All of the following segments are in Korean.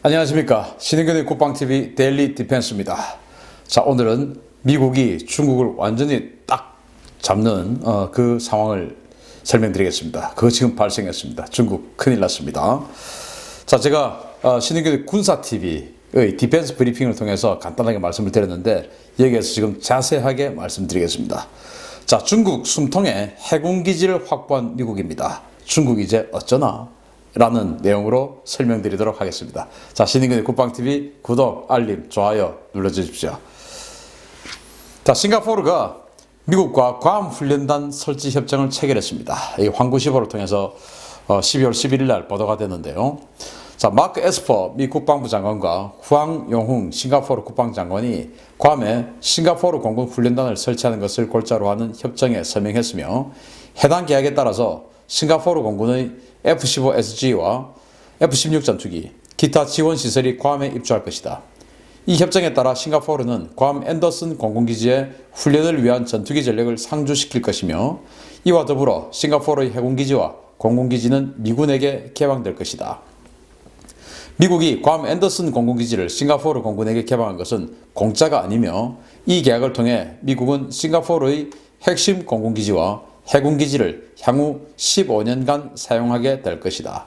안녕하십니까. 신흥균의 국방TV 데일리 디펜스입니다. 자, 오늘은 미국이 중국을 완전히 딱 잡는 어, 그 상황을 설명드리겠습니다. 그거 지금 발생했습니다. 중국 큰일 났습니다. 자, 제가 어, 신흥균의 군사TV의 디펜스 브리핑을 통해서 간단하게 말씀을 드렸는데 여기에서 지금 자세하게 말씀드리겠습니다. 자, 중국 숨통에 해군기지를 확보한 미국입니다. 중국 이제 어쩌나? 라는 내용으로 설명드리도록 하겠습니다. 자, 신인근의 국방TV 구독, 알림, 좋아요 눌러주십시오. 자, 싱가포르가 미국과 괌 훈련단 설치 협정을 체결했습니다. 이 황구시보를 통해서 어, 12월 11일 날 보도가 됐는데요. 자, 마크 에스퍼 미 국방부 장관과 후앙 용흥 싱가포르 국방장관이 괌에 싱가포르 공군 훈련단을 설치하는 것을 골자로 하는 협정에 서명했으며 해당 계약에 따라서 싱가포르 공군의 F-15SG와 F-16 전투기, 기타 지원 시설이 괌에 입주할 것이다. 이 협정에 따라 싱가포르는 괌 앤더슨 공군기지의 훈련을 위한 전투기 전력을 상주시킬 것이며 이와 더불어 싱가포르의 해군기지와 공군기지는 미군에게 개방될 것이다. 미국이 괌 앤더슨 공군기지를 싱가포르 공군에게 개방한 것은 공짜가 아니며 이 계약을 통해 미국은 싱가포르의 핵심 공군기지와 해군기지를 향후 15년간 사용하게 될 것이다.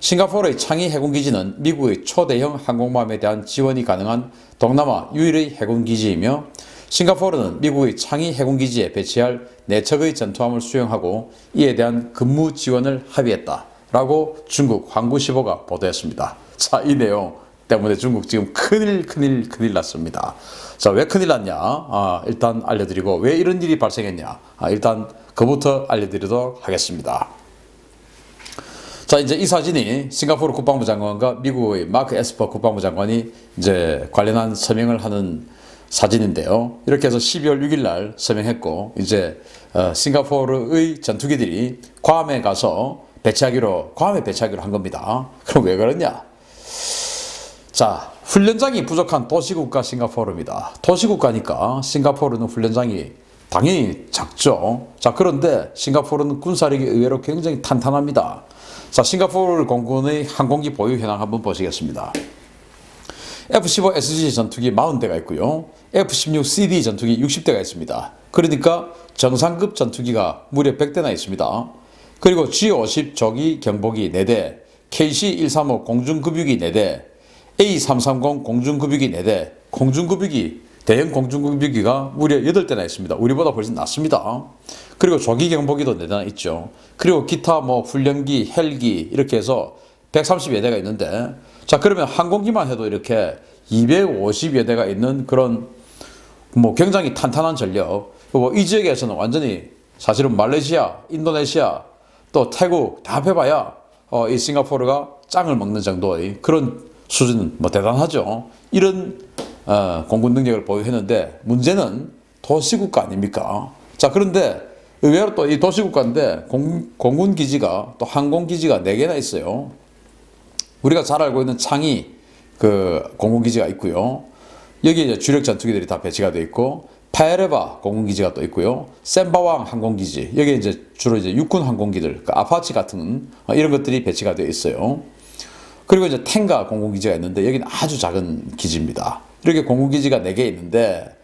싱가포르의 창의 해군기지는 미국의 초대형 항공모함에 대한 지원이 가능한 동남아 유일의 해군기지이며 싱가포르는 미국의 창의 해군기지에 배치할 4척의 전투함을 수용하고 이에 대한 근무 지원을 합의했다. 라고 중국 황구시보가 보도했습니다. 자, 이 내용 때문에 중국 지금 큰일, 큰일, 큰일 났습니다. 자, 왜 큰일 났냐? 아, 일단 알려드리고, 왜 이런 일이 발생했냐? 아, 일단 그부터 알려드리도록 하겠습니다. 자, 이제 이 사진이 싱가포르 국방부 장관과 미국의 마크 에스퍼 국방부 장관이 이제 관련한 서명을 하는 사진인데요. 이렇게 해서 12월 6일 날 서명했고, 이제 어, 싱가포르의 전투기들이 괌에 가서 배치하기로, 괌에 배치하기로 한 겁니다. 그럼 왜 그러냐? 자, 훈련장이 부족한 도시국가 싱가포르입니다. 도시국가니까 싱가포르는 훈련장이 당연히 작죠. 자, 그런데 싱가포르는 군사력이 의외로 굉장히 탄탄합니다. 자, 싱가포르 공군의 항공기 보유 현황 한번 보시겠습니다. F-15SG 전투기 40대가 있고요. F-16CD 전투기 60대가 있습니다. 그러니까 정상급 전투기가 무려 100대나 있습니다. 그리고 G-50 조기 경보기 4대, KC-135 공중급유기 4대, A330 공중급유기 4대, 공중급유기, 대형 공중급유기가 무려 8대나 있습니다. 우리보다 훨씬 낫습니다. 그리고 조기 경보기도 4대나 있죠. 그리고 기타 뭐 훈련기, 헬기 이렇게 해서 130여 대가 있는데 자 그러면 항공기만 해도 이렇게 250여 대가 있는 그런 뭐 굉장히 탄탄한 전력 뭐 이 지역에서는 완전히 사실은 말레이시아, 인도네시아 또 태국 다 합해봐야 어, 이 싱가포르가 짱을 먹는 정도의 그런 수준은 뭐 대단하죠. 이런 어, 공군 능력을 보유했는데 문제는 도시국가 아닙니까? 자 그런데 의외로 또 이 도시국가인데 공, 공군 기지가 또 항공 기지가 4개나 있어요. 우리가 잘 알고 있는 창이 그 공군 기지가 있고요. 여기 이제 주력 전투기들이 다 배치가 되어 있고 파에레바 공군기지가 또 있고요. 셈바왕 항공기지 여기 이제 주로 이제 육군 항공기들, 그 아파치 같은 어, 이런 것들이 배치가 되어 있어요. 그리고 이제 탱가 공군기지가 있는데 여기는 아주 작은 기지입니다. 이렇게 공군기지가 4개 있는데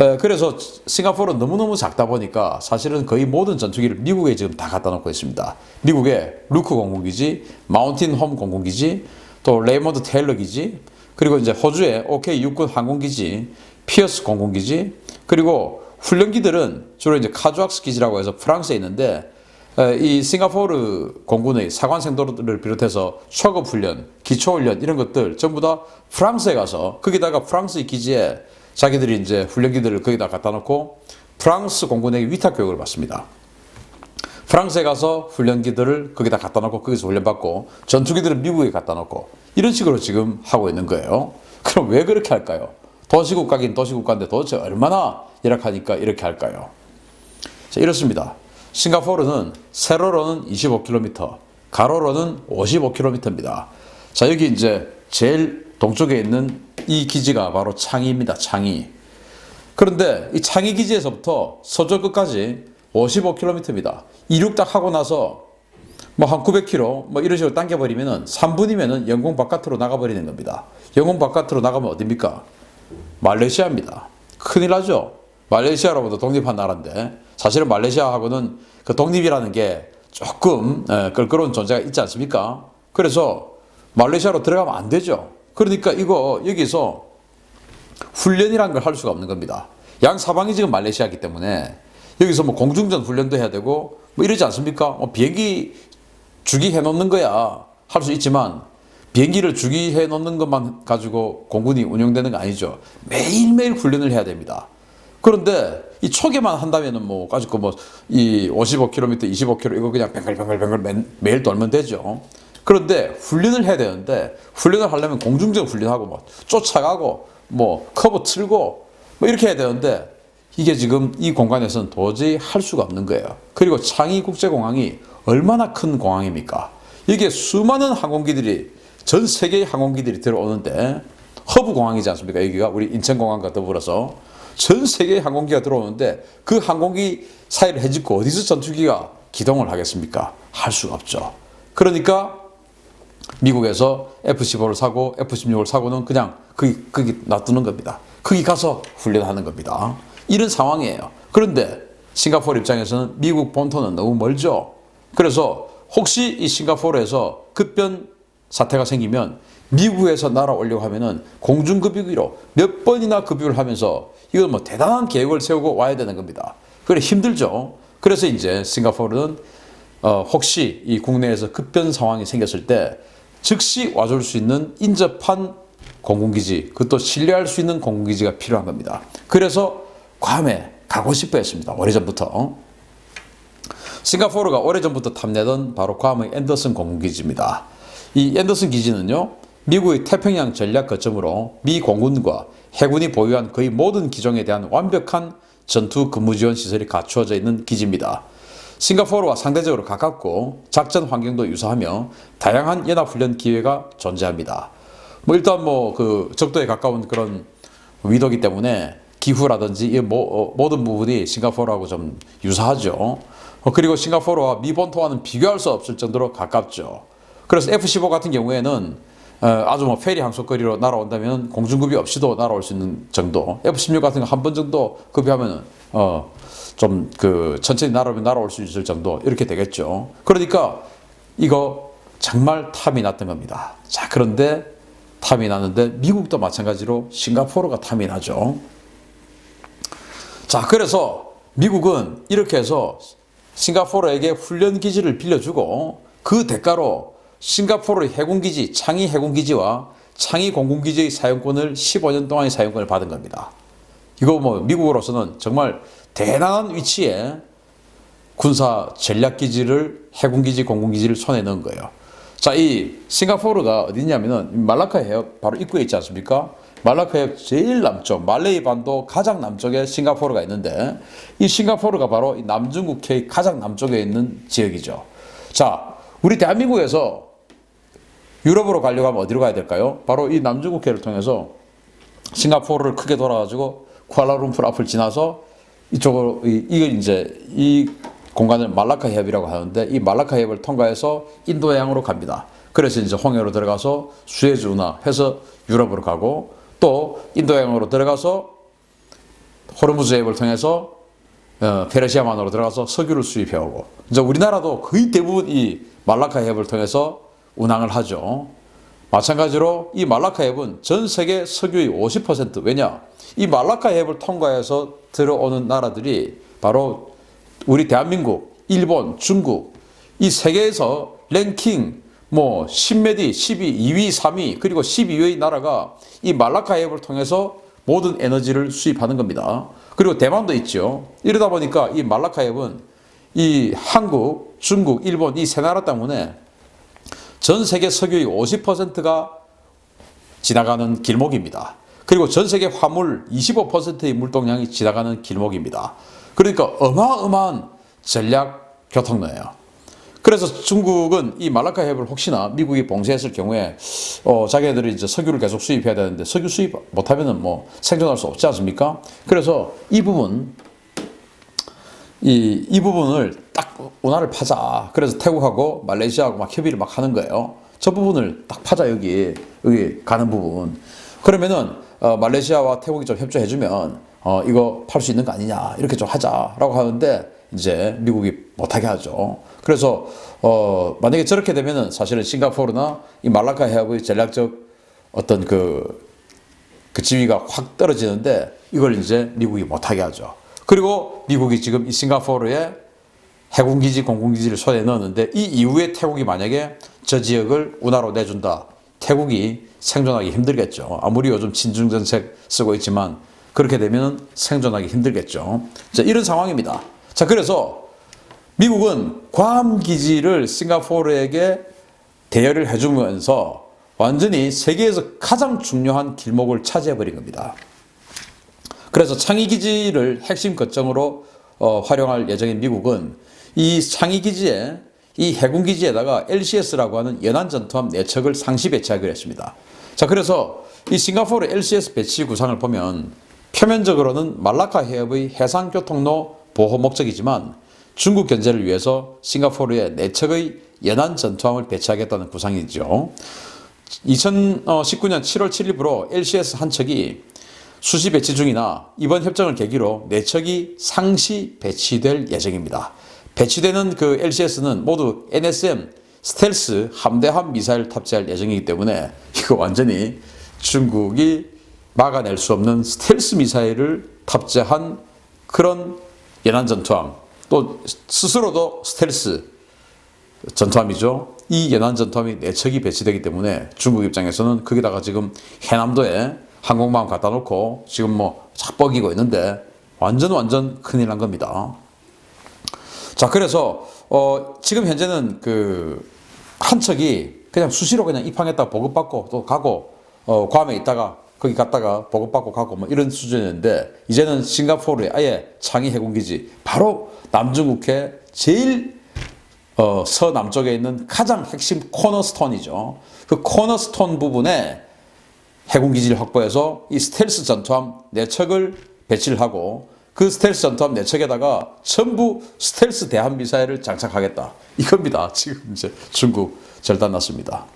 에, 그래서 싱가포르는 너무너무 작다 보니까 사실은 거의 모든 전투기를 미국에 지금 다 갖다 놓고 있습니다. 미국의 루크 공군기지, 마운틴 홈 공군기지, 또 레이먼드 테일러 기지, 그리고 이제 호주의 OK 육군 항공기지, 피어스 공군기지, 그리고 훈련기들은 주로 이제 카주악스 기지라고 해서 프랑스에 있는데 이 싱가포르 공군의 사관생도를 비롯해서 초급 훈련, 기초 훈련 이런 것들 전부 다 프랑스에 가서 거기다가 프랑스의 기지에 자기들이 이제 훈련기들을 거기다 갖다 놓고 프랑스 공군에게 위탁 교육을 받습니다. 프랑스에 가서 훈련기들을 거기다 갖다 놓고 거기서 훈련받고 전투기들은 미국에 갖다 놓고 이런 식으로 지금 하고 있는 거예요. 그럼 왜 그렇게 할까요? 도시국가긴 도시국가인데 도대체 얼마나 열악하니까 이렇게 할까요? 자, 이렇습니다. 싱가포르는 세로로는 25km, 가로로는 55km입니다. 자, 여기 이제 제일 동쪽에 있는 이 기지가 바로 창의입니다. 창의. 그런데 이 창의 기지에서부터 서쪽 끝까지 55km입니다. 이륙 딱 하고 나서 뭐 한 900km 뭐 이런 식으로 당겨버리면은 3분이면은 영공 바깥으로 나가버리는 겁니다. 영공 바깥으로 나가면 어딥니까? 말레이시아입니다. 큰일 나죠? 말레이시아로부터 독립한 나라인데 사실은 말레이시아하고는 그 독립이라는 게 조금 에, 껄끄러운 존재가 있지 않습니까? 그래서 말레이시아로 들어가면 안 되죠. 그러니까 이거 여기서 훈련이란 걸 할 수가 없는 겁니다. 양 사방이 지금 말레이시아이기 때문에 여기서 뭐 공중전 훈련도 해야 되고 뭐 이러지 않습니까? 뭐 비행기 주기해 놓는 거야 할 수 있지만 비행기를 주기해 놓는 것만 가지고 공군이 운영되는 거 아니죠. 매일매일 훈련을 해야 됩니다. 그런데 이 초기만 한다면은 뭐 가지고 뭐이 55km, 25km 이거 그냥 뱅글뱅글뱅글 매- 매일 돌면 되죠. 그런데 훈련을 해야 되는데 훈련을 하려면 공중전 훈련하고 뭐 쫓아가고 뭐 커브 틀고 뭐 이렇게 해야 되는데 이게 지금 이 공간에서는 도저히 할 수가 없는 거예요. 그리고 창의 국제공항이 얼마나 큰 공항입니까? 이게 수많은 항공기들이 전 세계의 항공기들이 들어오는데 허브 공항이지 않습니까? 여기가 우리 인천공항과 더불어서 전 세계의 항공기가 들어오는데 그 항공기 사이를 해짓고 어디서 전투기가 기동을 하겠습니까? 할 수가 없죠. 그러니까 미국에서 F-15를 사고 F-16을 사고는 그냥 거기, 거기 놔두는 겁니다. 거기 가서 훈련하는 겁니다. 이런 상황이에요. 그런데 싱가포르 입장에서는 미국 본토는 너무 멀죠. 그래서 혹시 이 싱가포르에서 급변 사태가 생기면 미국에서 날아오려고 하면은 공중급유기로 몇 번이나 급유를 하면서 이건 뭐 대단한 계획을 세우고 와야 되는 겁니다. 그래 힘들죠. 그래서 이제 싱가포르는 어, 혹시 이 국내에서 급변 상황이 생겼을 때 즉시 와줄 수 있는 인접한 공군기지, 그것도 신뢰할 수 있는 공군기지가 필요한 겁니다. 그래서 괌에 가고 싶어 했습니다. 오래전부터. 싱가포르가 오래전부터 탐내던 바로 괌의 앤더슨 공군기지입니다. 이 앤더슨 기지는요, 미국의 태평양 전략 거점으로 미 공군과 해군이 보유한 거의 모든 기종에 대한 완벽한 전투 근무 지원 시설이 갖추어져 있는 기지입니다. 싱가포르와 상대적으로 가깝고 작전 환경도 유사하며 다양한 연합훈련 기회가 존재합니다. 뭐 일단 뭐 그 적도에 가까운 그런 위도기 때문에 기후라든지 이 모, 어, 모든 부분이 싱가포르하고 좀 유사하죠. 어, 그리고 싱가포르와 미 본토와는 비교할 수 없을 정도로 가깝죠. 그래서 F-15 같은 경우에는 어, 아주 뭐 페리 항속거리로 날아온다면 공중급이 없이도 날아올 수 있는 정도. F-16 같은 거 한 번 정도 급유하면은 어, 좀 그 천천히 날아오면 날아올 수 있을 정도 이렇게 되겠죠. 그러니까 이거 정말 탐이 났던 겁니다. 자 그런데 탐이 났는데 미국도 마찬가지로 싱가포르가 탐이 나죠. 자 그래서 미국은 이렇게 해서 싱가포르에게 훈련 기지를 빌려주고 그 대가로 싱가포르 해군기지 창의 해군기지와 창의 공군기지의 사용권을 15년 동안의 사용권을 받은 겁니다. 이거 뭐 미국으로서는 정말 대단한 위치에 군사 전략 기지를 해군 기지, 공군 기지를 손에 넣은 거예요. 자, 이 싱가포르가 어디냐면은 말라카 해협 바로 입구에 있지 않습니까? 말라카 해협 제일 남쪽, 말레이 반도 가장 남쪽에 싱가포르가 있는데 이 싱가포르가 바로 이 남중국 해의 가장 남쪽에 있는 지역이죠. 자, 우리 대한민국에서 유럽으로 가려고 하면 어디로 가야 될까요? 바로 이 남중국 해를 통해서 싱가포르를 크게 돌아가지고 쿠알라룸푸르 앞을 지나서 이쪽으로 이, 이거 이제 이 공간을 말라카 해협이라고 하는데 이 말라카 해협을 통과해서 인도양으로 갑니다. 그래서 이제 홍해로 들어가서 수에즈나 해서 유럽으로 가고 또 인도양으로 들어가서 호르무즈 해협을 통해서 어, 페르시아만으로 들어가서 석유를 수입해 오고 이제 우리나라도 거의 대부분 이 말라카 해협을 통해서 운항을 하죠. 마찬가지로 이 말라카 해협은 전 세계 석유의 50% 왜냐? 이 말라카 해협을 통과해서 들어오는 나라들이 바로 우리 대한민국, 일본, 중국 이 세계에서 랭킹 뭐 10몇 위, 12, 2위, 3위 그리고 12위의 나라가 이 말라카 해협을 통해서 모든 에너지를 수입하는 겁니다. 그리고 대만도 있죠. 이러다 보니까 이 말라카 해협은 이 한국, 중국, 일본 이 세 나라 때문에 전 세계 석유의 50%가 지나가는 길목입니다. 그리고 전 세계 화물 25%의 물동량이 지나가는 길목입니다. 그러니까 어마어마한 전략 교통로예요. 그래서 중국은 이 말라카 해협을 혹시나 미국이 봉쇄했을 경우에 어, 자기네들이 이제 석유를 계속 수입해야 되는데 석유 수입 못하면은 뭐 생존할 수 없지 않습니까? 그래서 이 부분 이, 이 부분을 딱 운하를 파자. 그래서 태국하고 말레이시아하고 막 협의를 막 하는 거예요. 저 부분을 딱 파자 여기 여기 가는 부분. 그러면은 어, 말레이시아와 태국이 좀 협조해주면 어, 이거 팔 수 있는 거 아니냐 이렇게 좀 하자라고 하는데 이제 미국이 못하게 하죠. 그래서 어, 만약에 저렇게 되면은 사실은 싱가포르나 이 말라카 해협의 전략적 어떤 그, 그 지위가 확 떨어지는데 이걸 이제 미국이 못하게 하죠. 그리고 미국이 지금 이 싱가포르에 해군기지, 공군기지를 손에 넣었는데 이 이후에 태국이 만약에 저 지역을 운하로 내준다. 태국이 생존하기 힘들겠죠. 아무리 요즘 친중정책 쓰고 있지만 그렇게 되면 생존하기 힘들겠죠. 자, 이런 상황입니다. 자, 그래서 미국은 괌 기지를 싱가포르에게 대여를 해주면서 완전히 세계에서 가장 중요한 길목을 차지해버린 겁니다. 그래서 창의 기지를 핵심 거점으로 어, 활용할 예정인 미국은 이 창의 기지에 이 해군 기지에다가 LCS라고 하는 연안 전투함 4척을 상시 배치하기로 했습니다. 자, 그래서 이 싱가포르 LCS 배치 구상을 보면 표면적으로는 말라카 해협의 해상 교통로 보호 목적이지만 중국 견제를 위해서 싱가포르에 4척의 연안 전투함을 배치하겠다는 구상이죠. 2019년 7월 7일부로 LCS 한 척이 수시 배치 중이나 이번 협정을 계기로 네 척이 상시 배치될 예정입니다. 배치되는 그 LCS는 모두 NSM 스텔스 함대함 미사일 탑재할 예정이기 때문에 이거 완전히 중국이 막아낼 수 없는 스텔스 미사일을 탑재한 그런 연안 전투함 또 스스로도 스텔스 전투함이죠. 이 연안 전투함이 네 척이 배치되기 때문에 중국 입장에서는 거기다가 지금 해남도에 항공모함 갖다 놓고 지금 뭐 착뻑이고 있는데 완전 완전 큰일 난 겁니다. 자, 그래서 어 지금 현재는 그 한 척이 그냥 수시로 그냥 입항했다 보급받고 또 가고 어 괌에 있다가 거기 갔다가 보급받고 가고 뭐 이런 수준인데 이제는 싱가포르에 아예 창의 해군기지 바로 남중국해 제일 어, 서남쪽에 있는 가장 핵심 코너스톤이죠. 그 코너스톤 부분에 해군기지를 확보해서 이 스텔스 전투함 4척을 배치를 하고 그 스텔스 전투함 4척에다가 전부 스텔스 대한 미사일을 장착하겠다. 이겁니다. 지금 이제 중국 절단 났습니다.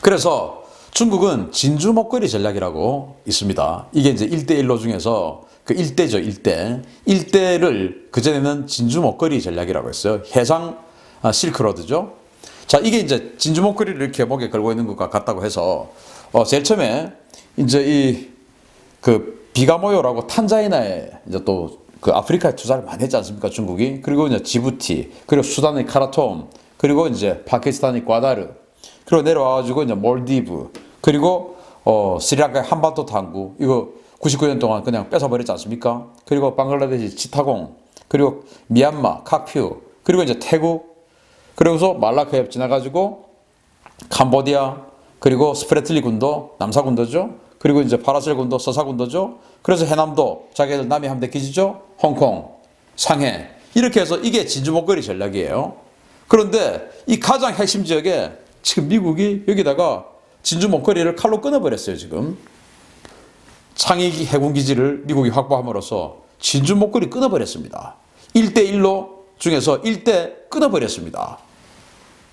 그래서 중국은 진주 목걸이 전략이라고 있습니다. 이게 이제 1대1로 중에서 그 1대죠, 1대. 1대를 그전에는 진주 목걸이 전략이라고 했어요. 해상 아, 실크로드죠. 자, 이게 이제 진주 목걸이를 이렇게 목에 걸고 있는 것과 같다고 해서 어, 제일 처음에 이제 이 그 비가모요라고 탄자이나에 이제 또 그 아프리카에 투자를 많이 했지 않습니까? 중국이. 그리고 이제 지부티, 그리고 수단의 카라톰, 그리고 이제 파키스탄의 과다르, 그리고 내려와가지고 이제 몰디브, 그리고 어, 스리랑카의 한반도 당구, 이거 99년 동안 그냥 뺏어버렸지 않습니까? 그리고 방글라데시 치타공, 그리고 미얀마, 카퓨, 그리고 이제 태국, 그리고서 말라카 협 지나가지고 캄보디아, 그리고 스프레틀리 군도, 남사 군도죠. 그리고 이제 파라셀 군도, 서사 군도죠. 그래서 해남도, 자기들 남해 함대 기지죠. 홍콩, 상해. 이렇게 해서 이게 진주 목걸이 전략이에요. 그런데 이 가장 핵심 지역에 지금 미국이 여기다가 진주 목걸이를 칼로 끊어버렸어요, 지금. 창의 해군 기지를 미국이 확보함으로써 진주 목걸이 끊어버렸습니다. 1대1로 중에서 1대 끊어버렸습니다.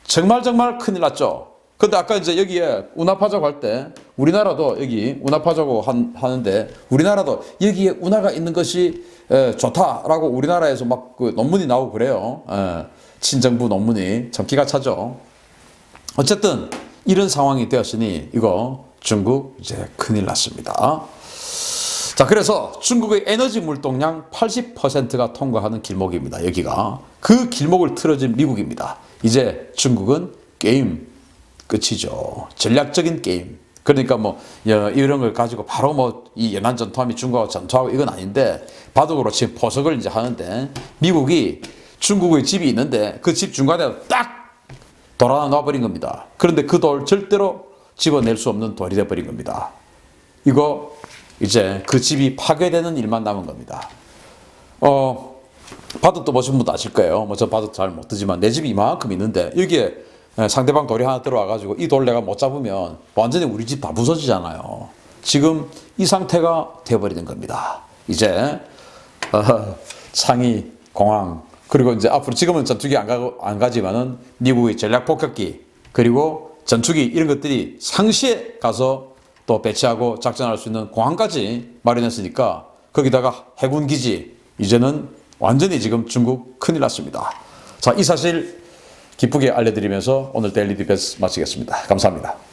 정말 정말 큰일 났죠. 근데 아까 이제 여기에 운하파자고 할 때 우리나라도 여기 운하파자고 한, 하는데 우리나라도 여기에 운하가 있는 것이 에, 좋다라고 우리나라에서 막 그 논문이 나오고 그래요. 에, 친정부 논문이 참 기가 차죠. 어쨌든 이런 상황이 되었으니 이거 중국 이제 큰일 났습니다. 자, 그래서 중국의 에너지 물동량 80%가 통과하는 길목입니다. 여기가. 그 길목을 틀어진 미국입니다. 이제 중국은 게임 끝이죠. 전략적인 게임. 그러니까 뭐 이런 걸 가지고 바로 뭐 이 연안 전투함이 중국하고 전투하고 이건 아닌데 바둑으로 지금 포석을 이제 하는데 미국이 중국의 집이 있는데 그 집 중간에 딱 돌아 놔버린 겁니다. 그런데 그 돌 절대로 집어낼 수 없는 돌이 돼버린 겁니다. 이거 이제 그 집이 파괴되는 일만 남은 겁니다. 어, 바둑도 보신 분도 아실 거예요. 뭐 저 바둑 잘 못 뜨지만 내 집이 이만큼 있는데 여기에 상대방 돌이 하나 들어와가지고 이 돌 내가 못 잡으면 완전히 우리 집 다 부서지잖아요. 지금 이 상태가 되어버리는 겁니다. 이제 어, 창이 공항 그리고 이제 앞으로 지금은 전투기 안, 가, 안 가지만은 미국의 전략 폭격기 그리고 전투기 이런 것들이 상시에 가서 또 배치하고 작전할 수 있는 공항까지 마련했으니까 거기다가 해군 기지 이제는 완전히 지금 중국 큰일 났습니다. 자, 이 사실 기쁘게 알려드리면서 오늘 데일리 디펜스 마치겠습니다. 감사합니다.